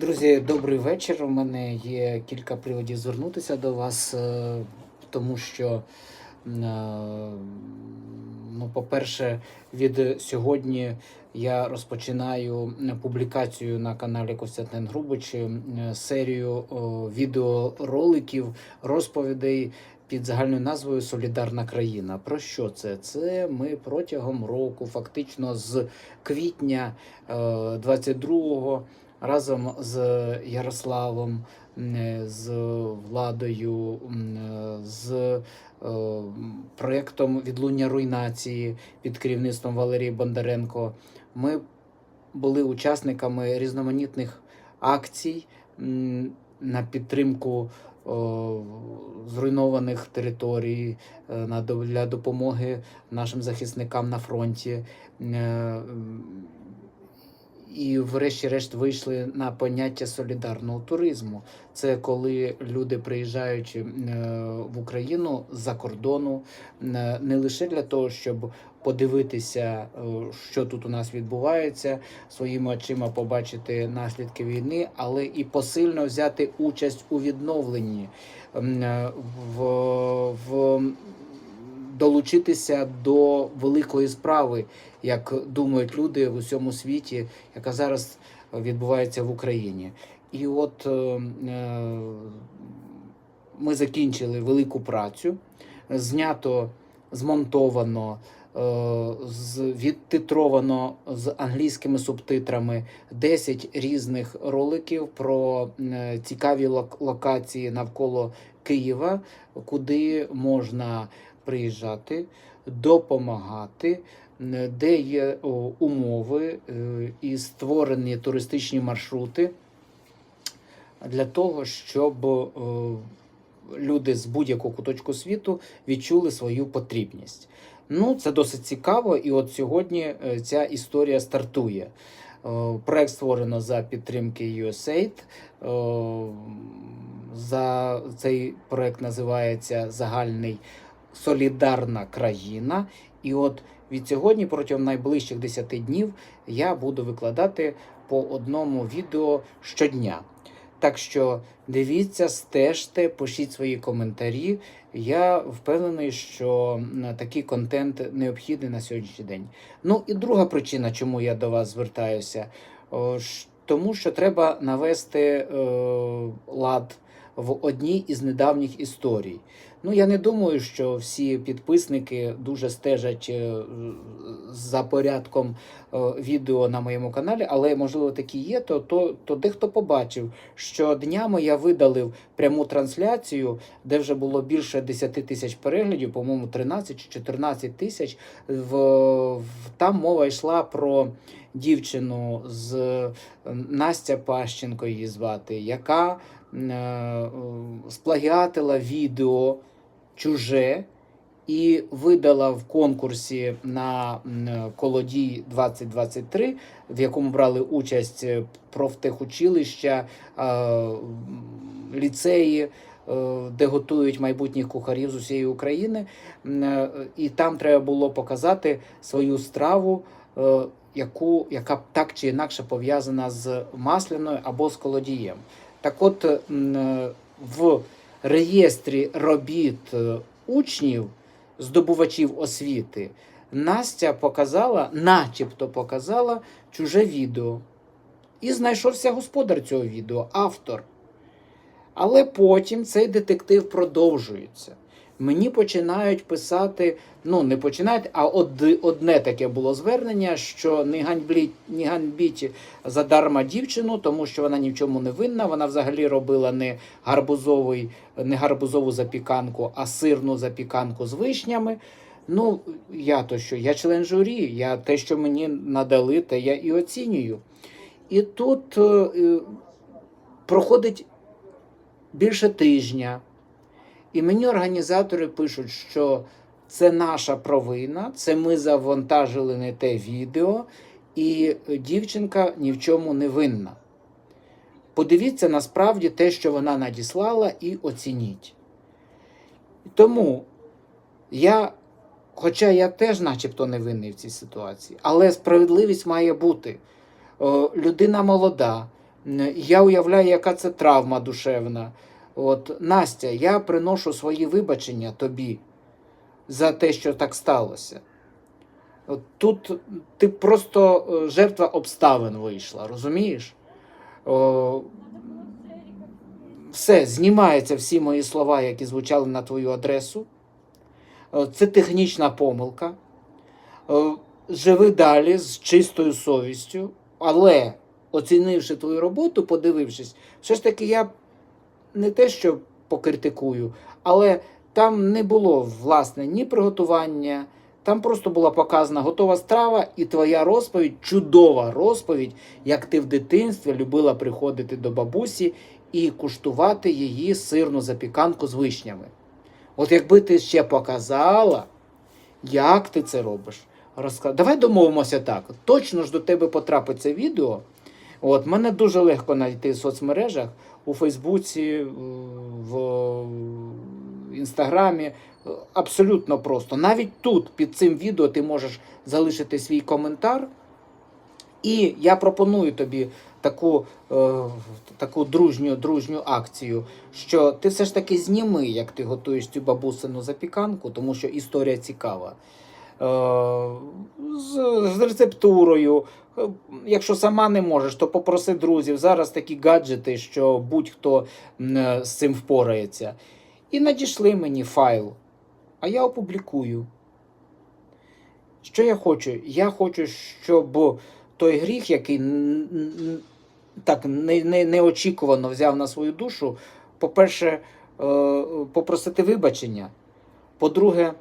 Друзі, добрий вечір. У мене є кілька приводів звернутися до вас, е, тому що, е, ну, по-перше, від сьогодні я розпочинаю публікацію на каналі Костянтин Грубич е, серію відеороликів, розповідей під загальною назвою Солідарна країна. Про що це? Це ми протягом року, фактично з квітня е, 22-го, разом з Ярославом, з владою, з е, проєктом відлуння руйнації під керівництвом Валерії Бондаренко. Ми були учасниками різноманітних акцій на підтримку зруйнованих територій е, для допомоги нашим захисникам на фронті. І, врешті-решт, вийшли на поняття солідарного туризму. Це коли люди приїжджають е, в Україну з-за кордону е, не лише для того, щоб подивитися, е, що тут у нас відбувається, своїми очима побачити наслідки війни, але і посильно взяти участь у відновленні, в, в долучитися до великої справи, як думають люди в усьому світі, яка зараз відбувається в Україні. І от е, е, ми закінчили велику працю, знято, змонтовано, е, відтитровано з англійськими субтитрами 10 різних роликів про цікаві лок- локації навколо Києва, куди можна приїжджати, допомагати, де є умови е, і створені туристичні маршрути для того, щоб люди з будь-якого куточку світу відчули свою потрібність. Ну, це досить цікаво, і от сьогодні е, ця історія стартує. Е, Проект створено за підтримки USAID. За цей проект називається Загальний Солідарна країна. І от від сьогодні, протягом найближчих 10 днів, я буду викладати по одному відео щодня. Так що дивіться, стежте, пишіть свої коментарі. Я впевнений, що такий контент необхідний на сьогоднішній день. Ну і друга причина, чому я до вас звертаюся, тому що треба навести е, лад в одній із недавніх історій. Ну, я не думаю, що всі підписники дуже стежать е, за порядком е, відео на моєму каналі, але можливо такі є, то, то, то дехто побачив, що днями я видалив пряму трансляцію, де вже було більше 10 тисяч переглядів, по-моєму, 13 чи 14 тисяч. В, в, там мова йшла про дівчину з Настя Пащенко її звати, яка сплагіатила відео чуже і видала в конкурсі на Колодій 2023, в якому брали участь е, профтехучилища, е, ліцеї. е, Де готують майбутніх кухарів з усієї України, е, і там треба було показати свою страву, е, яку, яка так чи інакше пов'язана з масляною або з колодієм. Так от е, в реєстрі робіт е, учнів, здобувачів освіти, Настя показала, начебто показала чуже відео. І знайшовся господар цього відео, автор. Але потім цей детектив продовжується. Мені починають писати, ну не починають, а од- одне таке було звернення, що не ганьбліть, не ганьбіть задарма дівчину, тому що вона ні в чому не винна. Вона взагалі робила не гарбузовий, не гарбузову запіканку, а сирну запіканку з вишнями. Ну, я то що, я член журі, я те, що мені надали, те я і оцінюю. І тут е, проходить більше тижня, і мені організатори пишуть, що це наша провина, це ми завантажили не те відео, і дівчинка ні в чому не винна. Подивіться насправді те, що вона надіслала, і оцініть. Тому я, хоча я теж начебто не винний в цій ситуації, але справедливість має бути. Людина молода, Я уявляю, яка це травма душевна. От, Настя, я приношу свої вибачення тобі за те, що так сталося. От тут ти просто е, жертва обставин вийшла, розумієш? О, все, знімаються всі мої слова, які звучали на твою адресу. Е, Це технічна помилка. Е, Живи далі з чистою совістю, але оцінивши твою роботу, подивившись, все ж таки я не те, що покритикую, але там не було власне ні приготування, там просто була показана готова страва, і твоя розповідь, чудова розповідь, як ти в дитинстві любила приходити до бабусі і куштувати її сирну запіканку з вишнями. От якби ти ще показала, як ти це робиш, розказ... давай домовимося так. Точно ж до тебе потрапить це відео. От, мене дуже легко знайти в соцмережах, у Фейсбуці, в Інстаграмі. Абсолютно просто. Навіть тут, під цим відео, ти можеш залишити свій коментар. І я пропоную тобі таку, е, таку дружню, дружню акцію, що ти все ж таки зніми, як ти готуєш цю бабусину запіканку, тому що історія цікава. Е, з, з рецептурою. Е, Якщо сама не можеш, то попроси друзів. Зараз такі гаджети, що будь-хто е, з цим впорається. І надійшли мені файл, а я опублікую. Що я хочу? Я хочу, щоб той гріх, який так не, не, неочікувано взяв на свою душу, по-перше, попросити вибачення. По-друге,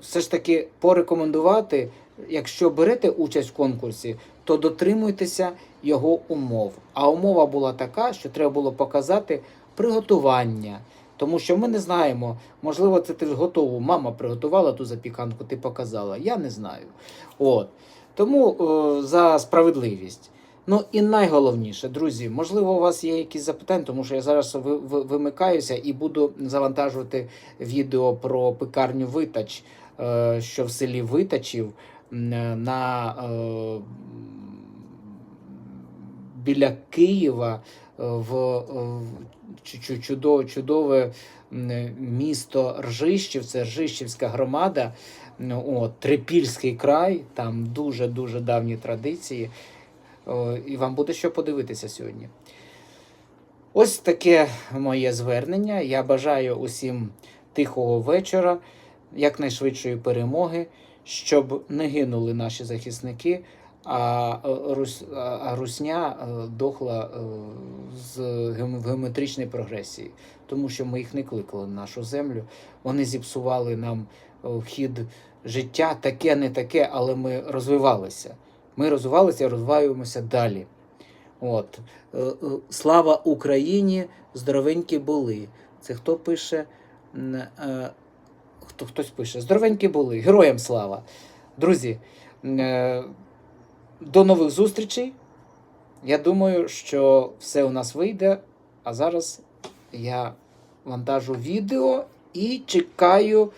все ж таки порекомендувати, якщо берете участь в конкурсі, то дотримуйтеся його умов. А умова була така, що треба було показати приготування. Тому що ми не знаємо, можливо, це ти готову. Мама приготувала ту запіканку, ти показала. Я не знаю. От. Тому е, за справедливість. Ну і найголовніше, друзі, можливо, у вас є якісь запитання, тому що я зараз ви- ви- вимикаюся і буду завантажувати відео про пекарню Витач, е, що в селі Витачів на е, біля Києва е, в, в чу- чу- чудове, чудове місто Ржищів, це Ржищівська громада. От, Трипільський край, там дуже-дуже давні традиції. І вам буде що подивитися сьогодні. Ось таке моє звернення. Я бажаю усім тихого вечора, якнайшвидшої перемоги, щоб не гинули наші захисники, а е, Русня е, дохла е, з геом- в геометричній прогресії, тому що ми їх не кликали на нашу землю. Вони зіпсували нам е, хід життя, таке, не таке, але ми розвивалися. Ми розвивалися і розвиваємося далі. От. Е, е, Слава Україні! Здоровенькі були. Це хто пише? Е, Хто, хтось пише. Здоровенькі були. Героям слава. Друзі, до нових зустрічей. Я думаю, що все у нас вийде. А зараз я вантажу відео і чекаю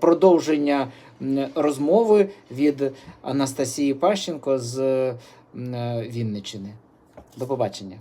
продовження розмови від Анастасії Пащенко з Вінничини. До побачення.